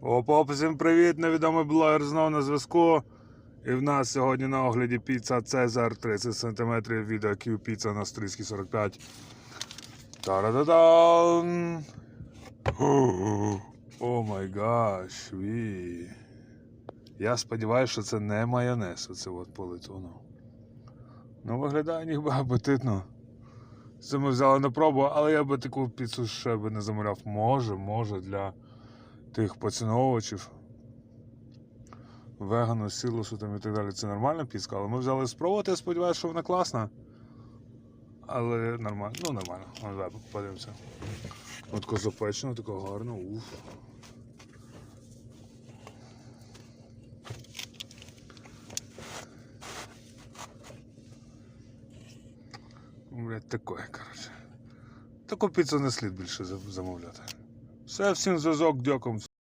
Опа, всім привіт, невідомий блогер знову на зв'язку. І в нас сьогодні на огляді піца Цезар 30 см від IQ піца на стрийській 45. Та-да-да-дан! О май гаш, ві. Я сподіваюся, що це не майонез, оце от полетуно. Ну, виглядає ніби апетитно. Це ми взяли на пробу, але я би таку піцу ще би не замовляв. Може, може, для тих поціновувачів. Вегану, сілосу там і так далі. Це нормальна піска, але ми взяли спробувати, я сподіваюся, що вона класна. Але нормально, ну нормально. Ну, давай подивимося. От козопечено, тако гарно, уф. Блять, такое, коротше. Таку піцу не слід більше замовляти. Все, всім зв'язок, дякую.